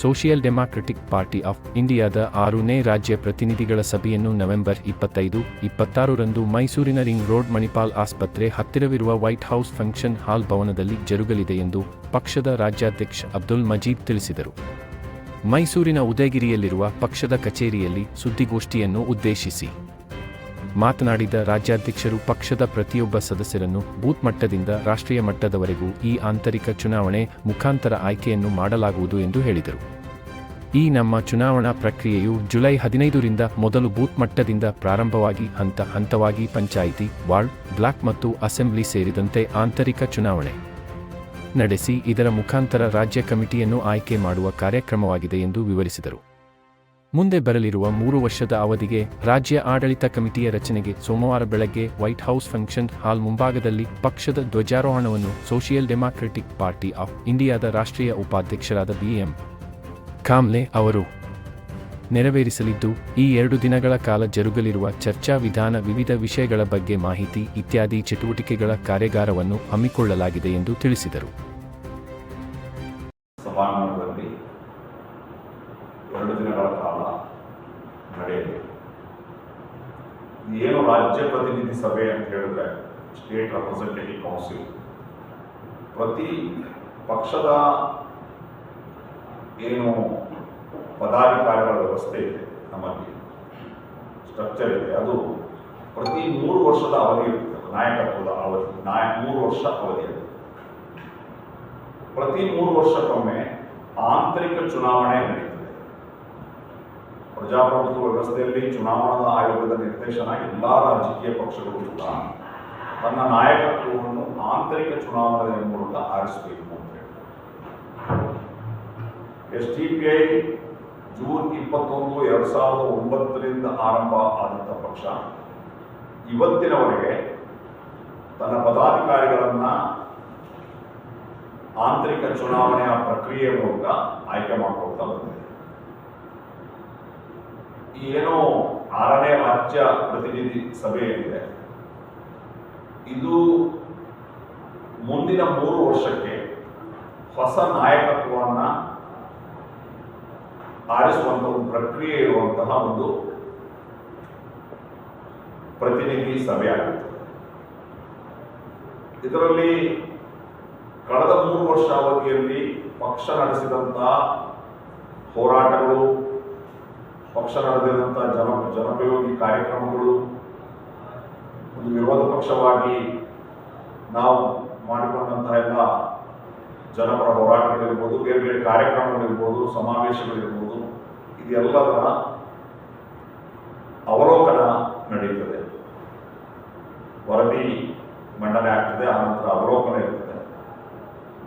Social democratic party of ಇಂಡಿಯಾದ ಆರನೇ ರಾಜ್ಯ ಪ್ರತಿನಿಧಿಗಳ ಸಭೆಯನ್ನು ನವೆಂಬರ್ ಇಪ್ಪತ್ತೈದು, ಇಪ್ಪತ್ತಾರರಂದು ಮೈಸೂರಿನ ರಿಂಗ್ ರೋಡ್ ಮಣಿಪಾಲ್ ಆಸ್ಪತ್ರೆ ಹತ್ತಿರವಿರುವ ವೈಟ್ ಹೌಸ್ ಫಂಕ್ಷನ್ ಹಾಲ್ ಭವನದಲ್ಲಿ ಜರುಗಲಿದೆ ಎಂದು ಪಕ್ಷದ ರಾಜ್ಯಾಧ್ಯಕ್ಷ ಅಬ್ದುಲ್ ಮಜೀದ್ ತಿಳಿಸಿದರು. ಮೈಸೂರಿನ ಉದಯಗಿರಿಯಲ್ಲಿರುವ ಪಕ್ಷದ ಕಚೇರಿಯಲ್ಲಿ ಸುದ್ದಿಗೋಷ್ಠಿಯನ್ನು ಉದ್ದೇಶಿಸಿ ಮಾತನಾಡಿದ ರಾಜ್ಯಾಧ್ಯಕ್ಷರು ಪಕ್ಷದ ಪ್ರತಿಯೊಬ್ಬ ಸದಸ್ಯರನ್ನು ಬೂತ್ ಮಟ್ಟದಿಂದ ರಾಷ್ಟ್ರೀಯ ಮಟ್ಟದವರೆಗೂ ಈ ಆಂತರಿಕ ಚುನಾವಣೆ ಮುಖಾಂತರ ಆಯ್ಕೆಯನ್ನು ಮಾಡಲಾಗುವುದು ಎಂದು ಹೇಳಿದರು. ಈ ನಮ್ಮ ಚುನಾವಣಾ ಪ್ರಕ್ರಿಯೆಯು ಜುಲೈ ಹದಿನೈದರಿಂದ ಮೊದಲು ಬೂತ್ ಮಟ್ಟದಿಂದ ಪ್ರಾರಂಭವಾಗಿ ಹಂತ ಹಂತವಾಗಿ ಪಂಚಾಯಿತಿ, ವಾರ್ಡ್, ಬ್ಲಾಕ್ ಮತ್ತು ಅಸೆಂಬ್ಲಿ ಸೇರಿದಂತೆ ಆಂತರಿಕ ಚುನಾವಣೆ ನಡೆಸಿ ಇದರ ಮುಖಾಂತರ ರಾಜ್ಯ ಕಮಿಟಿಯನ್ನು ಆಯ್ಕೆ ಮಾಡುವ ಕಾರ್ಯಕ್ರಮವಾಗಿದೆ ಎಂದು ವಿವರಿಸಿದರು. ಮುಂದೆ ಬರಲಿರುವ ಮೂರು ವರ್ಷದ ಅವಧಿಗೆ ರಾಜ್ಯ ಆಡಳಿತ ಕಮಿಟಿಯ ರಚನೆಗೆ ಸೋಮವಾರ ಬೆಳಗ್ಗೆ ವೈಟ್ ಹೌಸ್ ಫಂಕ್ಷನ್ ಹಾಲ್ ಮುಂಭಾಗದಲ್ಲಿ ಪಕ್ಷದ ಧ್ವಜಾರೋಹಣವನ್ನು ಸೋಷಿಯಲ್ ಡೆಮಾಕ್ರೆಟಿಕ್ ಪಾರ್ಟಿ ಆಫ್ ಇಂಡಿಯಾದ ರಾಷ್ಟ್ರೀಯ ಉಪಾಧ್ಯಕ್ಷರಾದ ಬಿಎಂ ಕಾಮ್ಲೆ ಅವರು ನೆರವೇರಿಸಲಿದ್ದು, ಈ ಎರಡು ದಿನಗಳ ಕಾಲ ಜರುಗಲಿರುವ ಚರ್ಚಾ ವಿಧಾನ ವಿವಿಧ ವಿಷಯಗಳ ಬಗ್ಗೆ ಮಾಹಿತಿ ಇತ್ಯಾದಿ ಚಟುವಟಿಕೆಗಳ ಕಾರ್ಯಾಗಾರವನ್ನು ಹಮ್ಮಿಕೊಳ್ಳಲಾಗಿದೆ ಎಂದು ತಿಳಿಸಿದರು. ರಾಜ್ಯ ಪ್ರತಿನಿಧಿ ಸಭೆ ಅಂತ ಹೇಳಿದ್ರೆ ಸ್ಟೇಟ್ ರೆಪ್ರೆಸೆಂಟೇಟಿವ್ ಕೌನ್ಸಿಲ್. ಪ್ರತಿ ಪಕ್ಷದ ಏನು ಪದಾಧಿಕಾರಿಗಳ ವ್ಯವಸ್ಥೆ ಇದೆ ನಮ್ಮಲ್ಲಿ. ಸ್ಟ್ರಕ್ಚರ್ ಇದೆ. ಅದು ಪ್ರತಿ ಮೂರು ವರ್ಷದ ಅವಧಿ ಇರ್ತದೆ ನಾಯಕತ್ವದ ಅವಧಿ, ನಾಯ, ಮೂರು ವರ್ಷ ಅವಧಿ ಪ್ರತಿ ಮೂರು ವರ್ಷಕ್ಕೊಮ್ಮೆ ಆಂತರಿಕ ಚುನಾವಣೆ ನಡೀತದೆ. ಪ್ರಜಾಪ್ರಭುತ್ವ ವ್ಯವಸ್ಥೆಯಲ್ಲಿ ಚುನಾವಣಾ ಆಯೋಗದ ನಿರ್ದೇಶನ ಎಲ್ಲ ರಾಜಕೀಯ ಪಕ್ಷಗಳು ಕೂಡ. ತನ್ನ ನಾಯಕತ್ವವನ್ನು ಆಂತರಿಕ ಚುನಾವಣೆಯ ಮೂಲಕ ಆರಿಸಬೇಕು ಅಂತ S D P I June ಇಪ್ಪತ್ತೊಂದು, ಎರಡು ಸಾವಿರದ ಒಂಬತ್ತರಿಂದ ಆರಂಭ ಆದಂಥ ಪಕ್ಷ. ಇವತ್ತಿನವರೆಗೆ ತನ್ನ ಪದಾಧಿಕಾರಿಗಳನ್ನು ಆಂತರಿಕ ಚುನಾವಣೆಯ ಪ್ರಕ್ರಿಯೆ ಮೂಲಕ ಆಯ್ಕೆ ಮಾಡ್ಕೊಳ್ತಾ ಬಂದಿದೆ. ಈ ಏನು ಆರನೇ ರಾಜ್ಯ ಪ್ರತಿನಿಧಿ ಸಭೆ ಏನಿದೆ. ಇದು ಮುಂದಿನ ಮೂರು ವರ್ಷಕ್ಕೆ ಹೊಸ ನಾಯಕತ್ವವನ್ನ ಆರಿಸುವಂಥ ಒಂದು ಪ್ರಕ್ರಿಯೆ ಇರುವಂತಹ ಒಂದು ಪ್ರತಿನಿಧಿ ಸಭೆ ಆಗುತ್ತೆ. ಇದರಲ್ಲಿ ಕಳೆದ ಮೂರು ವರ್ಷ ಅವಧಿಯಲ್ಲಿ ಪಕ್ಷ ನಡೆಸಿದಂತಹ ಹೋರಾಟಗಳು ಪಕ್ಷ ಜನ ಜನೋಪಯೋಗಿ ಕಾರ್ಯಕ್ರಮಗಳು ಒಂದು ವಿರೋಧ ಪಕ್ಷವಾಗಿ ನಾವು ಮಾಡಿಕೊಂಡಂತಹ ಎಲ್ಲ ಜನಪರ ಹೋರಾಟಗಳಿರ್ಬೋದು, ಬೇರೆ ಬೇರೆ ಕಾರ್ಯಕ್ರಮಗಳಿರ್ಬೋದು, ಸಮಾವೇಶಗಳಿರ್ಬೋದು, ಇದೆಲ್ಲದರ ಅವಲೋಕನ ನಡೆಯುತ್ತದೆ. ವರದಿ ಮಂಡನೆ ಆಗ್ತದೆ, ಆನಂತರ ಅವಲೋಕನ ಇರ್ತದೆ.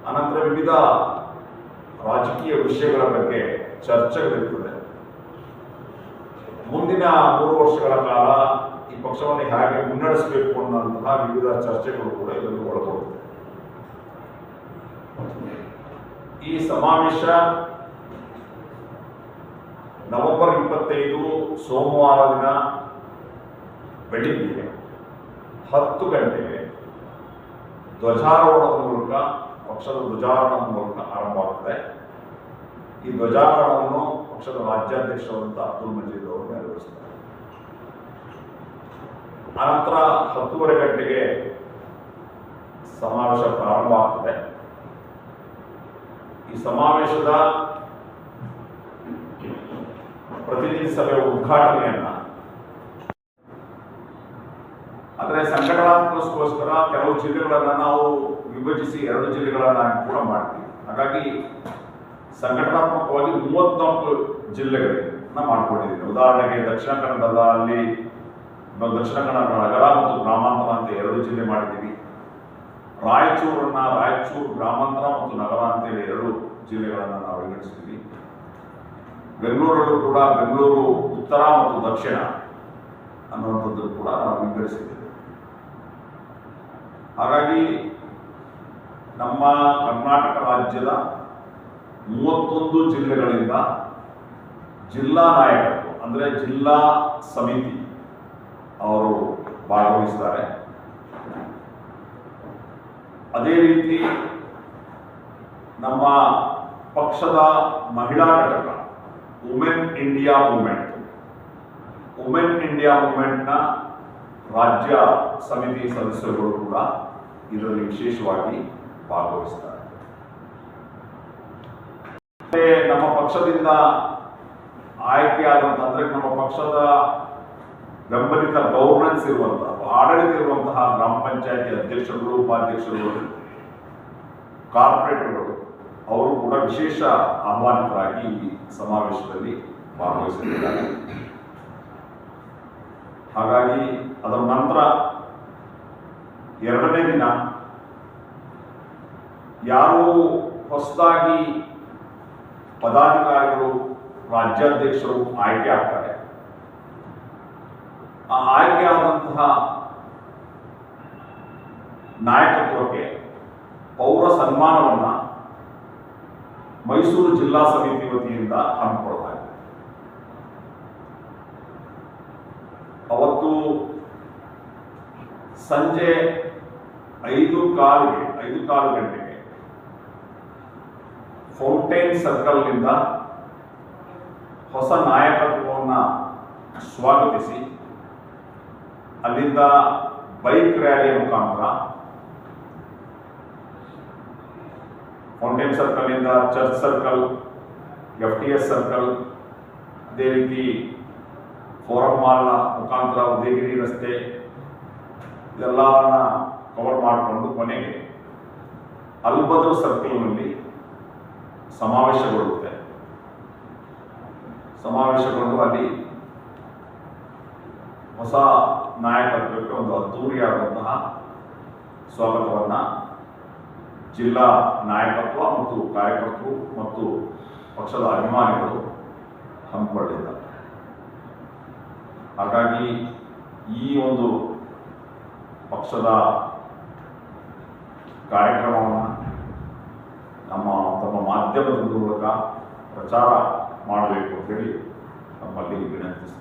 ಅನಂತರ ವಿವಿಧ ರಾಜಕೀಯ ವಿಷಯಗಳ ಬಗ್ಗೆ ಚರ್ಚೆಗಳಿರ್ತದೆ. ಮುಂದಿನ ಮೂರು ವರ್ಷಗಳ ಕಾಲ ಈ ಪಕ್ಷವನ್ನು ಹೇಗೆ ಮುನ್ನಡೆಸಬೇಕು ಅನ್ನೋಂತಹ ವಿವಿಧ ಚರ್ಚೆಗಳು ಕೂಡ ಇದನ್ನು ಒಳಗೊಂಡಿದೆ. ಈ ಸಮಾವೇಶ ನವೆಂಬರ್ ಇಪ್ಪತ್ತೈದು ಸೋಮವಾರ ದಿನ ಬೆಳಿಗ್ಗೆ ಹತ್ತು ಗಂಟೆಗೆ ಧ್ವಜಾರೋಹಣದ ಮೂಲಕ ಪಕ್ಷದ ಧ್ವಜಾರೋಹಣದ ಮೂಲಕ ಆರಂಭವಾಗುತ್ತದೆ ಈ ಧ್ವಜಾರೋಹಣವನ್ನು ಪಕ್ಷದ ರಾಜ್ಯಾಧ್ಯಕ್ಷರಾದಂಥ ಅಬ್ದುಲ್ ಮಜೀದ್ ಅವರು ನೆರವೇರಿಸ್ತಾರೆ ಅನಂತರ ಹತ್ತೂವರೆ ಗಂಟೆಗೆ ಸಮಾವೇಶ ಪ್ರಾರಂಭ ಆಗ್ತದೆ. ಈ ಸಮಾವೇಶದ ಪ್ರತಿನಿಧಿ ಸಭೆಯ ಉದ್ಘಾಟನೆಯನ್ನ ಅಂದ್ರೆ ಸಂಘಟನಾತ್ಮಕಗೋಸ್ಕರ ಕೆಲವು ಜಿಲ್ಲೆಗಳನ್ನ ನಾವು ವಿಭಜಿಸಿ ಎರಡು ಜಿಲ್ಲೆಗಳನ್ನಾಗಿ ಕೂಡ ಮಾಡ್ತೀವಿ. ಹಾಗಾಗಿ ಸಂಘಟನಾತ್ಮಕವಾಗಿ ಮೂವತ್ನಾಲ್ಕು ಜಿಲ್ಲೆಗಳನ್ನ ಮಾಡ್ಕೊಂಡಿದ್ದೀವಿ. ಉದಾಹರಣೆಗೆ ದಕ್ಷಿಣ ಕನ್ನಡದಲ್ಲಿ ಅಲ್ಲಿ ದಕ್ಷಿಣ ಕನ್ನಡ, ನಗರ ಮತ್ತು ಗ್ರಾಮಾಂತರ ಅಂತ ಎರಡು ಜಿಲ್ಲೆ ಮಾಡಿದ್ದೀವಿ. ರಾಯಚೂರನ್ನ ರಾಯಚೂರು ಗ್ರಾಮಾಂತರ ಮತ್ತು ನಗರ ಅಂತೇಳಿ ಎರಡು ಜಿಲ್ಲೆಗಳನ್ನು ನಾವು ವಿಂಗಡಿಸ್ತೀವಿ ಬೆಂಗಳೂರಲ್ಲೂ ಕೂಡ ಬೆಂಗಳೂರು ಉತ್ತರ ಮತ್ತು ದಕ್ಷಿಣ ಅನ್ನುವಂಥದ್ದು ಕೂಡ ನಾವು ವಿಂಗಡಿಸಿದ್ದೇವೆ. ಹಾಗಾಗಿ ನಮ್ಮ ಕರ್ನಾಟಕ ರಾಜ್ಯದ ಮೂವತ್ತೊಂದು ಜಿಲ್ಲೆಗಳಿಂದ ಜಿಲ್ಲಾ ನಾಯಕರು, ಅಂದರೆ ಜಿಲ್ಲಾ ಸಮಿತಿ ಅವರು ಭಾಗವಹಿಸ್ತಾರೆ. ಅದೇ ರೀತಿ ನಮ್ಮ ಪಕ್ಷದ ಮಹಿಳಾ ಘಟಕ women India movement women India ಮೂವ್ಮೆಂಟ್ನ ರಾಜ್ಯ ಸಮಿತಿ ಸದಸ್ಯರುಗಳು ಕೂಡ ಇದರಲ್ಲಿ ವಿಶೇಷವಾಗಿ ಭಾಗವಹಿಸ್ತಾರೆ. ನಮ್ಮ ಪಕ್ಷದಿಂದ ಆಯ್ಕೆಯಾದಂತಹ ಅಂದ್ರೆ ನಮ್ಮ ಪಕ್ಷದ ಬೆಂಬಲಿತ ಗವರ್ನೆನ್ಸ್ ಇರುವಂತಹ ಆಡಳಿತ ಇರುವಂತಹ ಗ್ರಾಮ ಪಂಚಾಯತಿ ಅಧ್ಯಕ್ಷರುಗಳು, ಉಪಾಧ್ಯಕ್ಷರುಗಳು, ಕಾರ್ಪೊರೇಟರ್ಗಳು, ಅವರು ಕೂಡ ವಿಶೇಷ ಆಹ್ವಾನಿತರಾಗಿ ಈ ಸಮಾವೇಶದಲ್ಲಿ ಭಾಗವಹಿಸಲಿದ್ದಾರೆ. ಹಾಗಾಗಿ ಅದರ ನಂತರ ಎರಡನೇ ದಿನ, ಯಾರು ಹೊಸದಾಗಿ ಪದಾಧಿಕಾರಿಗಳು ರಾಜ್ಯಾಧ್ಯಕ್ಷರು ಆಯ್ಕೆ ಆಗ್ತಾರೆ. ಆ ಆಯ್ಕೆ ಆದಂತಹ ನಾಯಕತ್ವಕ್ಕೆ ಪೌರ ಸನ್ಮಾನವನ್ನ ಮೈಸೂರು ಜಿಲ್ಲಾ ಸಮಿತಿ ವತಿಯಿಂದ ಹಮ್ಮಿಕೊಳ್ಳಲಾಗಿದೆ. ಅವತ್ತು ಸಂಜೆ ಐದು ಕಾಲಿಗೆ, ಐದು ಕಾಲು ಗಂಟೆಗೆ ಫೌಂಟೈನ್ ಸರ್ಕಲ್ನಿಂದ ಹೊಸ ನಾಯಕತ್ವವನ್ನು ಸ್ವಾಗತಿಸಿ. ಅಲ್ಲಿಂದ ಬೈಕ್ ರ್ಯಾಲಿ ಮುಖಾಂತರ fountain ಸರ್ಕಲ್ನಿಂದ church circle F T S circle, ಅದೇ ರೀತಿ ಫೋರಂ ಮಾಲ್ನ ಮುಖಾಂತರ ಉದಯಗಿರಿ ರಸ್ತೆ, ಇದೆಲ್ಲವನ್ನ ಕವರ್ ಮಾಡಿಕೊಂಡು ಕೊನೆಗೆ ಅಲ್ಬದ್ರ ಸರ್ಕಲ್ನಲ್ಲಿ ಸಮಾವೇಶಗೊಳ್ಳುತ್ತೆ. ಸಮಾವೇಶಗೊಂಡು ಅಲ್ಲಿ ಹೊಸ ನಾಯಕತ್ವಕ್ಕೆ ಒಂದು ಅದ್ದೂರಿಯಾದಂತಹ ಸ್ವಾಗತವನ್ನ ಜಿಲ್ಲಾ ನಾಯಕತ್ವ ಮತ್ತು ಕಾರ್ಯಕರ್ತರು ಮತ್ತು ಪಕ್ಷದ ಅಭಿಮಾನಿಗಳು ಹಮ್ಮಿಕೊಂಡಿದ್ದಾರೆ ಹಾಗಾಗಿ ಈ ಒಂದು ಪಕ್ಷದ ಕಾರ್ಯಕ್ರಮವನ್ನು ನಮ್ಮ ತಮ್ಮ ಮಾಧ್ಯಮದ ಮೂಲಕ ಪ್ರಚಾರ ಮಾಡಬೇಕು ಅಂತೇಳಿ ನಮ್ಮಲ್ಲಿ ವಿನಂತಿಸ್ತಾರೆ